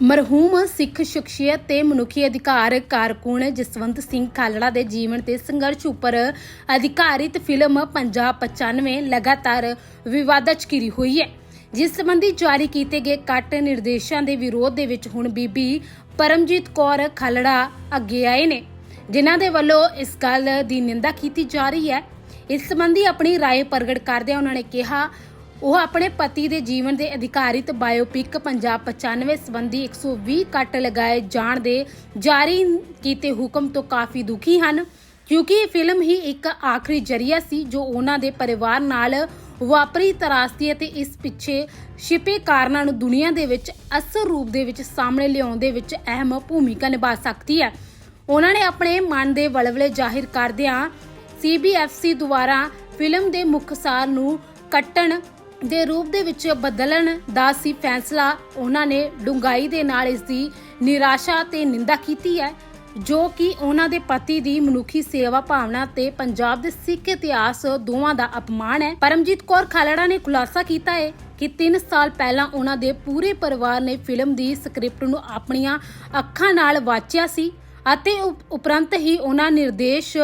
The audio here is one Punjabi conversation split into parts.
ਮਰਹੂਮ ਸਿੱਖ ਸ਼ਖਸੀਅਤ ਤੇ ਮਨੁੱਖੀ ਅਧਿਕਾਰ ਕਾਰਕੁਨ ਜਸਵੰਤ ਸਿੰਘ ਖਾਲੜਾ ਦੇ ਜੀਵਨ ਤੇ ਸੰਘਰਸ਼ ਉੱਪਰ ਅਧਿਕਾਰਿਤ ਫਿਲਮ ਪੰਜਾਬ 95 ਲਗਾਤਾਰ ਵਿਵਾਦਾਂ 'ਚ ਘਿਰੀ ਹੋਈ ਹੈ ਜਿਸ ਸੰਬੰਧੀ ਜਾਰੀ ਕੀਤੇ ਗਏ ਕੱਟ ਨਿਰਦੇਸ਼ਾਂ ਦੇ ਵਿਰੋਧ ਦੇ ਵਿੱਚ ਹੁਣ ਬੀਬੀ ਪਰਮਜੀਤ ਕੌਰ ਖਾਲੜਾ ਅੱਗੇ ਆਏ ਨੇ ਜਿਨ੍ਹਾਂ ਦੇ ਵੱਲੋਂ ਇਸ ਗੱਲ ਦੀ ਨਿੰਦਾ ਕੀਤੀ ਜਾ ਰਹੀ ਹੈ ਇਸ ਸੰਬੰਧੀ ਆਪਣੀ رائے ਪ੍ਰਗਟ ਕਰਦਿਆਂ ਉਹਨਾਂ ਨੇ ਕਿਹਾ ਉਹ ਆਪਣੇ ਪਤੀ ਦੇ ਜੀਵਨ ਦੇ ਅਧਿਕਾਰਿਤ ਬਾਇਓਪਿਕ ਪੰਜਾਬ 95 ਸੰਬੰਧੀ 120 ਕੱਟ ਲਗਾਏ ਜਾਣ ਦੇ ਜਾਰੀ ਕੀਤੇ ਹੁਕਮ ਤੋਂ ਕਾਫੀ ਦੁਖੀ ਹਨ, ਕਿਉਂਕਿ ਇਹ ਫਿਲਮ ਹੀ ਇੱਕ ਆਖਰੀ ਜਰੀਆ ਸੀ ਜੋ ਉਹਨਾਂ ਦੇ ਪਰਿਵਾਰ ਨਾਲ ਵਾਪਰੀ ਤਰਾਸਦੀ ਅਤੇ ਇਸ ਪਿੱਛੇ ਛਿਪੇ ਕਾਰਨਾਂ ਨੂੰ ਦੁਨੀਆ ਦੇ ਵਿੱਚ ਅਸਲ ਰੂਪ ਦੇ ਵਿੱਚ ਸਾਹਮਣੇ ਲਿਆਉਣ ਦੇ ਵਿੱਚ ਅਹਿਮ ਭੂਮਿਕਾ ਨਿਭਾ ਸਕਦੀ ਹੈ। ਉਹਨਾਂ ਨੇ ਆਪਣੇ ਮਨ ਦੇ ਵਲਵਲੇ ਜ਼ਾਹਿਰ ਕਰਦਿਆਂ ਸੀਬੀਐਫਸੀ ਦੁਆਰਾ ਫਿਲਮ ਦੇ ਮੁੱਖ ਸਾਰ ਨੂੰ ਕੱਟਣ ਦੇ ਰੂਪ ਦੇ ਵਿੱਚ ਬਦਲਣ ਦਾ ਸੀ ਫੈਸਲਾ। ਉਹਨਾਂ ਨੇ ਡੂੰਘਾਈ ਦੇ ਨਾਲ ਇਸ ਦੀ ਨਿਰਾਸ਼ਾ ਤੇ ਨਿੰਦਾ ਕੀਤੀ ਹੈ, ਜੋ ਕਿ ਉਹਨਾਂ ਦੇ ਪਤੀ ਦੀ ਮਨੁੱਖੀ ਸੇਵਾ ਭਾਵਨਾ ਤੇ ਪੰਜਾਬ ਦੇ ਸਿੱਖ ਇਤਿਹਾਸ ਦੋਵਾਂ ਦਾ ਅਪਮਾਨ ਹੈ। ਪਰਮਜੀਤ ਕੌਰ ਖਾਲੜਾ ਨੇ ਖੁਲਾਸਾ ਕੀਤਾ ਹੈ ਕਿ 3 ਸਾਲ ਪਹਿਲਾਂ ਉਹਨਾਂ ਦੇ ਪੂਰੇ ਪਰਿਵਾਰ ਨੇ ਫਿਲਮ ਦੀ ਸਕ੍ਰਿਪਟ ਨੂੰ ਆਪਣੀਆਂ ਅੱਖਾਂ ਨਾਲ ਵਾਚਿਆ ਸੀ। ਅਤੇ ਉਪ- ਉਪਰੰਤ ਹੀ ਉਹਨਾਂ ਨਿਰਦੇਸ਼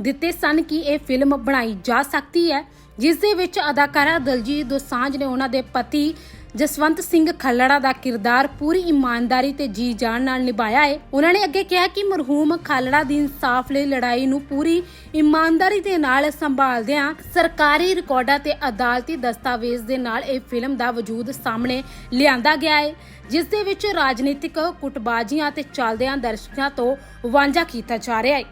ਦਿੱਤੇ ਸਨ ਕਿ ਇਹ ਫਿਲਮ ਬਣਾਈ ਜਾ ਸਕਦੀ ਹੈ, ਜਿਸ ਦੇ ਵਿੱਚ ਅਦਾਕਾਰਾ ਦਲਜੀਤ ਦੋਸਾਂਝ ਨੇ ਉਹਨਾਂ ਦੇ ਪਤੀ ਜਸਵੰਤ ਸਿੰਘ ਖੱਲੜਾ ਦਾ ਕਿਰਦਾਰ ਪੂਰੀ ਇਮਾਨਦਾਰੀ ਤੇ ਜੀ ਜਾਨ ਨਾਲ ਨਿਭਾਇਆ ਹੈ ਉਹਨਾਂ ਨੇ ਅੱਗੇ ਕਿਹਾ ਕਿ ਮਰਹੂਮ ਖਾਲੜਾ ਦੀ ਇਨਸਾਫ ਲਈ ਲੜਾਈ ਨੂੰ ਪੂਰੀ ਇਮਾਨਦਾਰੀ ਦੇ ਨਾਲ ਸੰਭਾਲਦਿਆਂ ਸਰਕਾਰੀ ਰਿਕਾਰਡਾਂ ਤੇ ਅਦਾਲਤੀ ਦਸਤਾਵੇਜ਼ ਦੇ ਨਾਲ ਇਹ ਫਿਲਮ ਦਾ ਵਜੂਦ ਸਾਹਮਣੇ ਲਿਆਂਦਾ ਗਿਆ ਹੈ ਜਿਸ ਦੇ ਵਿੱਚ ਰਾਜਨੀਤਿਕ ਕੁੱਟਬਾਜ਼ੀਆਂ ਤੇ ਚੱਲਦਿਆਂ ਦਰਸ਼ਕਾਂ ਤੋਂ ਵਾਂਝਾ ਕੀਤਾ ਜਾ ਰਿਹਾ ਹੈ